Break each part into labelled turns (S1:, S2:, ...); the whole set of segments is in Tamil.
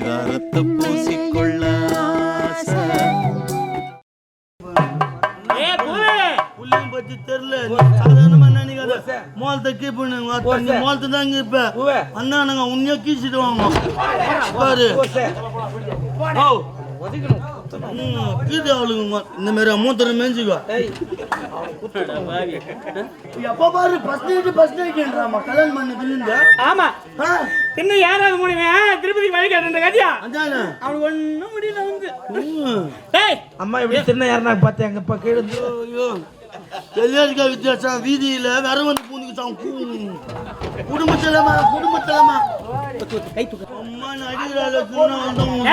S1: பரிதாரத்தை பூசிக்கொள்ள
S2: மோலத்தை கீப் பண்ணுங்க மோலத்தை தாங்க இப்ப. அண்ணா நாங்க உண்மையா கீச்சிட்டு வாங்க பாரு. ம், கீது அவளுங்க இந்த மாதிரி மூத்தரை மேய்ச்சிக்கோ எப்போ பாரு ஃபர்ஸ்ட் நைட் ஃபர்ஸ்ட் நைட்ன்றாமா கல்யாணம் பண்ணதுல இருந்து.
S3: ஆமா.
S2: ஆ,
S3: இன்னும் யாராவது முடிவேன் திருப்பதி வழி கேட்ட கதியா.
S2: அதானே.
S3: அவனுக்கு ஒண்ணும் முடியல வந்து.
S2: ம்.
S3: டேய்
S4: அம்மா எப்படி சின்ன யாருனா பார்த்தேன் எங்க இப்ப கீழே
S2: ஐயோ கல்யாணிக்கா வித்தியாசம். வீதியில வேற வந்து பூந்துக்கிட்டான் குடும்பத்திலமா குடும்பத்திலமா.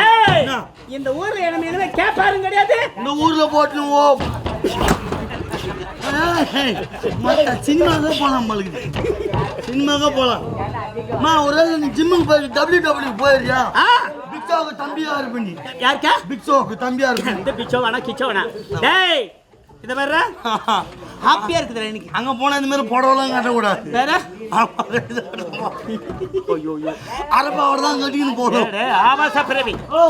S3: ஏய்
S2: என்ன?
S3: இந்த ஊர்ல என்ன எதுவுமே கேட்பாரும் கிடையாது.
S2: இந்த ஊர்ல போட்டு ஓ ஏய், மத்த சினிமாக்கே போலாம் பழகுது சினிமாக்கே போலாம். அம்மா ஒரு நீ ஜிம்முக்கு போய் டபிள்யூ டபிள்யூ போயிருக்கியா பிக்ஸாவுக்கு தம்பியா இருப்ப நீ.
S3: யாருக்கா?
S2: பிக்ஸோவுக்கு தம்பியா இருப்ப
S3: பிச்சோ வேணா கிச்சோ வேணா டேய் இத வேற ஹாப்பியா இருக்குதுடா இன்னைக்கு.
S2: அங்க போனா இந்த மாதிரி புடவெல்லாம் கட்டக்கூடாது.
S3: வேற?
S2: அரப்பாவோட தான் கட்டிக்கின்னு போகணும்
S3: டேய், ஆபாச பிறவி.
S2: ஓ.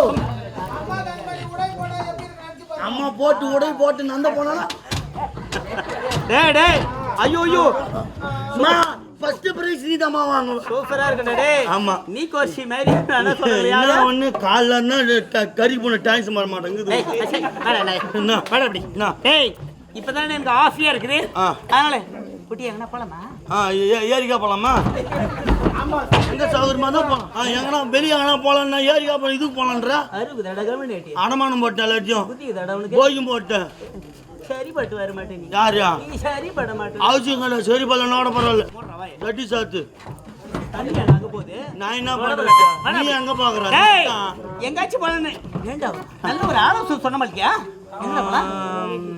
S2: அம்மா போட்டு உடை போட்டு நந்த போனா
S3: டேய் டேய். ஐயோ ஐயோ.
S2: ஃபர்ஸ்ட் பிரைஸ் நீ தாமா வாங்க
S3: சூப்பரா இருக்குடா டேய்.
S2: ஆமா.
S3: நீ கோஷி மாதிரி நான் சொல்றேன்
S2: என்ன ஒண்ணு காலைல கறி போன டான்ஸ் மாற மாட்டேங்குது. என்ன?
S3: வாடா அப்படி. டேய் இப்பதானே எனக்கு ஆசையா இருக்குது. அதனால குட்டி எங்கனா போலாமா?
S2: ஆ ஏரிக்கா போலாமா? எங்க சௌகரியமா தான் போலாம். ஆ எங்கனா வெளியே எங்கனா போலாம்னா ஏரிக்கா போலாம் இதுக்கு போலான்ற?
S3: அறுபது
S2: அடமானம் போட்டேன் எல்லாத்தையும். போயும் போட்டேன்.
S3: சரிப்பட்டு வர மாட்டேன் நீ
S2: யாரையா
S3: நீ சரிப்பட மாட்டேன்
S2: அவசியம் கிடையாது சரி பல்ல நோட பரவாயில்ல கட்டி சாத்து.
S3: தண்ணி அங்க போகுது.
S2: நான் என்ன பண்றேன் நீ எங்க பாக்குற?
S3: எங்காச்சும் ஏண்டா நல்ல ஒரு ஆலோசனை சொன்ன மாட்டியா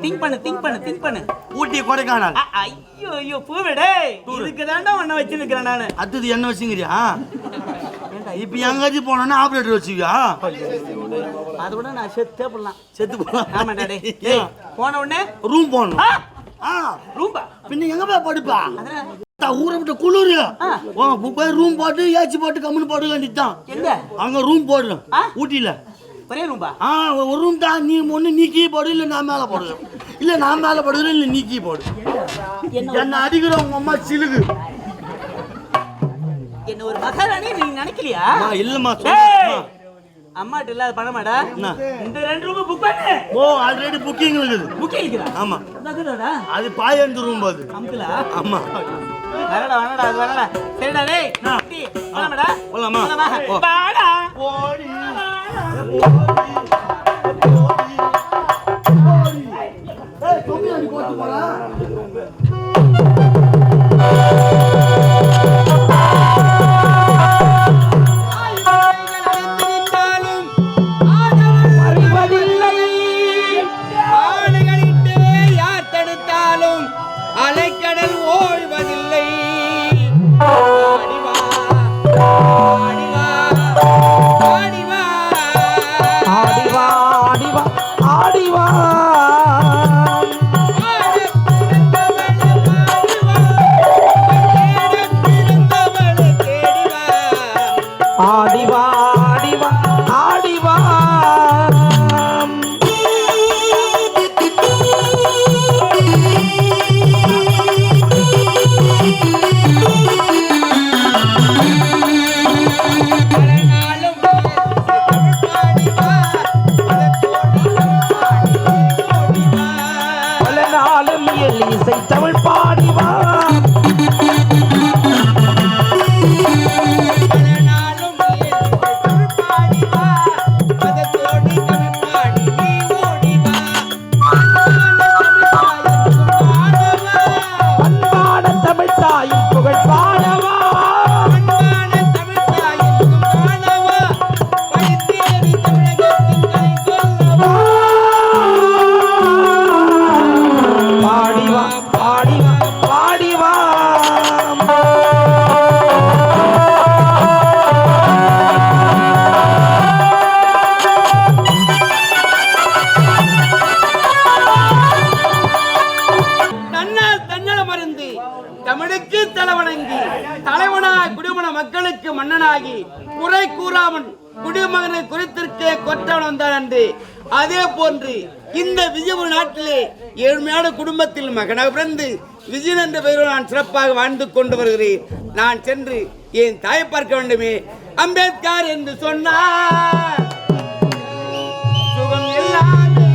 S3: திங்க் பண்ணு திங்க் பண்ணு திங்க் பண்ணு.
S2: ஊட்டி கொடைக்கானல்.
S3: ஐயோ ஐயோ பூவே டேய் இதுக்கு தாண்டா உன்னை வச்சு நிக்கிறேன் நானு.
S2: அடுத்தது என்ன வச்சுங்கிறியா இப்ப எங்காச்சும் போனோன்னா ஆப்ரேட்டர் வச்சுக்கியா
S3: அதை விட நான் செத்தே போடலாம்.
S2: செத்து
S3: டேய் டேய், போன உடனே?
S2: ரூம் போகணும்
S3: ஆ, ரூம்பா
S2: பின்ன எங்க போய் படுப்பா? ஊரை விட்டு குளிரு. போய் ரூம் போட்டு ஏச்சி போட்டு கம்முன்னு போட வேண்டியதுதான். அங்க ரூம் போடுறோம்? ஊட்டியில.
S3: ஒரே ரூம்பா
S2: ஆ ஒரு ரூம் தான். நீ ஒண்ணு நீ கீ போடு இல்ல நான் மேல போடுவேன் இல்ல நான் மேல போடுவேன் இல்ல நீ கீ போடு என்ன அடிக்கிற உங்க அம்மா சிலுகு.
S3: என்ன ஒரு மகாராணி நீ நினைக்கலையா?
S2: இல்லம்மா
S3: அம்மாட்ட இல்லாத பணமாடா? இந்த ரெண்டு ரூம் புக் பண்ணு.
S2: ஓ ஆல்ரெடி புக்கிங் இருக்குது.
S3: புக் இருக்கிறா
S2: ஆமா.
S3: நகுடா
S2: அது பாயந்து ரூம் அது
S3: அமுக்கலா?
S2: ஆமா
S3: வரடா வரடா அது வரடா. சரிடா டேய் போலாமாடா?
S2: போலாமா?
S3: போலாமா. வாடா.
S2: ஓடி. ஏய்
S4: மக்களுக்கு மன்னனாகி
S5: குறை கூறாமன் குடிமகனை குறித்திருக்க கொற்றவன் வந்தான் என்று அதே போன்று இந்த விஜயபுர நாட்டிலே ஏழ்மையான குடும்பத்தில் மகனாக பிறந்து விஜயன் என்ற பெயரோடு நான் சிறப்பாக வாழ்ந்து கொண்டு வருகிறேன். நான் சென்று என் தாயை பார்க்க வேண்டுமே. அம்பேத்கர் என்று சொன்னார். சுகம் எல்லாமே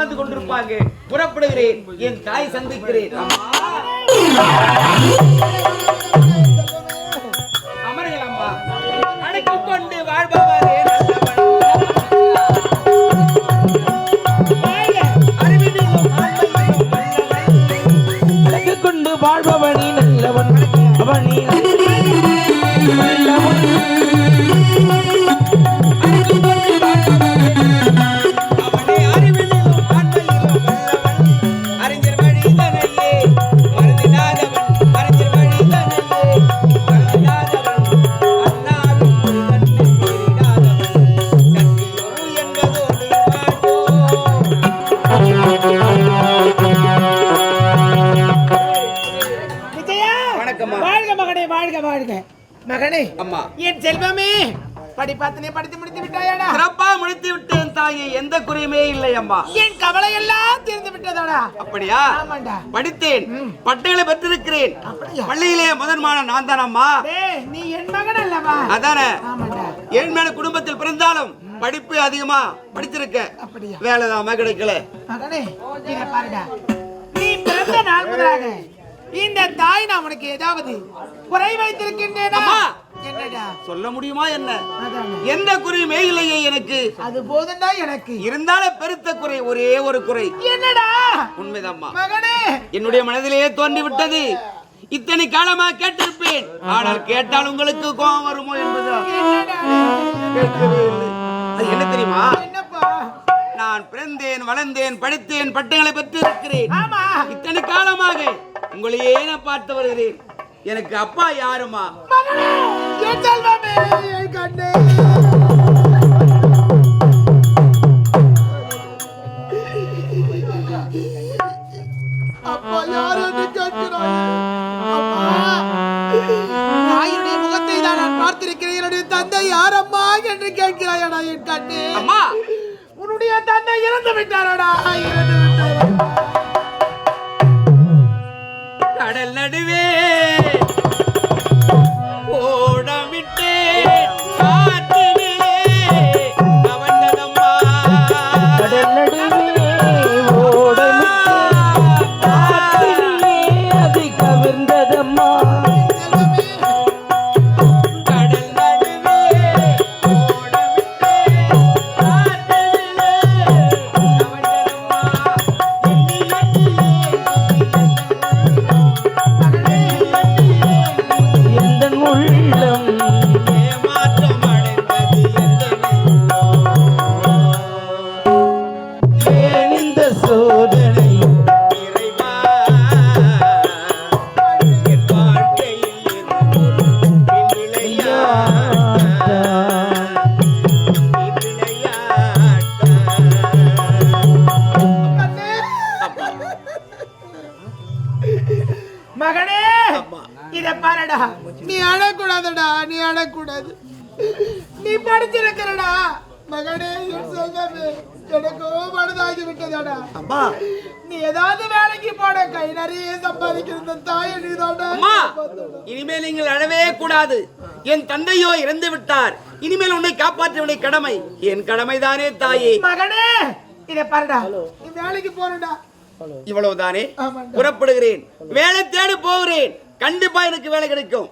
S5: எதிர்பார்த்து கொண்டிருப்பாங்க. புறப்படுகிறேன். என் தாய் சந்திக்கிறேன்.
S3: வாழ்க மகனே வாழ்க வாழ்க. மகனே
S5: அம்மா.
S3: என் செல்வமே படிப்பாத்தனை படித்து முடித்து விட்டாயாடா?
S5: சிறப்பா முடித்து விட்டேன் தாயே எந்த குறையுமே இல்லை அம்மா.
S3: என் கவலை எல்லாம் தீர்ந்து விட்டதாடா?
S5: அப்படியா?
S3: ஆமாண்டா.
S5: படித்தேன் பட்டைகளை பெற்றிருக்கிறேன்? பள்ளியிலே முதன்மான நான் தான் அம்மா
S3: டேய் நீ என் மகன் அல்லவா?
S5: அதானே.
S3: ஆமாண்டா.
S5: ஏழ்மையான குடும்பத்தில் பிறந்தாலும் படிப்பு அதிகமா படிச்சிருக்க.
S3: அப்படியா?
S5: வேலைதாம கிடைக்கல.
S3: நீ பிறந்த நாள் முதலாக இந்த தாய் நான் உனக்கு ஏதாவது குறை வைத்திருக்கின்றேனா?
S5: சொல்ல முடியுமா என்ன? எந்த குறையுமே இல்லையே எனக்கு.
S3: அது போதும்டா எனக்கு.
S5: இருந்தாலும் பெருத்த குறை ஒரே ஒரு குறை.
S3: என்னடா?
S5: உண்மைதாம்மா.
S3: மகனே!
S5: என்னுடைய மனதிலேயே தோன்றி விட்டது. இத்தனை காலமா கேட்டிருப்பேன். ஆனால் கேட்டால் உங்களுக்கு கோபம் வருமோ
S3: என்னடா?
S5: கேட்கவே இல்லை. என்ன தெரியுமா?
S3: என்னப்பா?
S5: நான் பிறந்தேன் வளர்ந்தேன் படித்தேன் பட்டங்களை பெற்றிருக்கிறேன். இத்தனை காலமாக உங்களையே நான் பார்த்து வருகிறேன். எனக்கு அப்பா யாருமா?
S6: ನಡುವೆ மகனே என் செல்வமே எனக்கோ மனதாகி விட்டதடா.
S5: அம்மா.
S6: நீ ஏதாவது வேலைக்கு போட கை நிறைய சம்பாதிக்கிற இந்த தாயை
S5: அம்மா இனிமேல் நீங்கள் அழவே கூடாது. என் தந்தையோ இறந்து விட்டார். இனிமேல் உன்னை காப்பாற்ற வேண்டிய கடமை. என் கடமைதானே தாயே.
S6: மகனே இத பாருடா. நீ வேலைக்கு போறடா.
S5: இவ்வளவுதானே. புறப்படுகிறேன். வேலை தேடி போகிறேன். கண்டிப்பா எனக்கு வேலை கிடைக்கும்.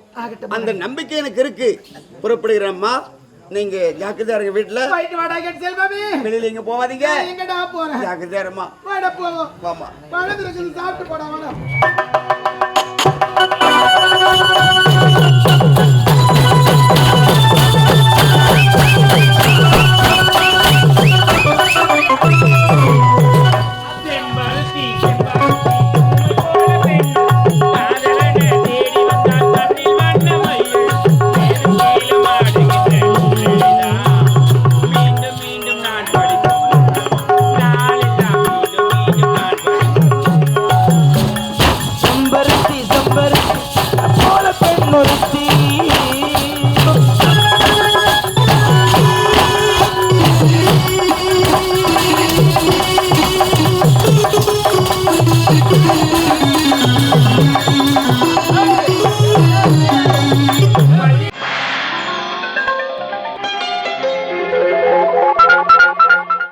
S5: அந்த நம்பிக்கை எனக்கு இருக்கு. புறப்படுகிறேன் அம்மா. நீங்க ஜாக்கிரதையா இருங்க வீட்டுல.
S6: போயிட்டு வாடா என் செல்வமே
S5: வெளியில எங்க போவாதீங்க
S6: எங்கடா போறேன்?
S5: ஜாக்கிரதையா இருமா.
S6: வாடா போவோம்
S5: வாமா.
S6: இருக்குது சாப்பிட்டு போடா வாடா.
S4: por ti.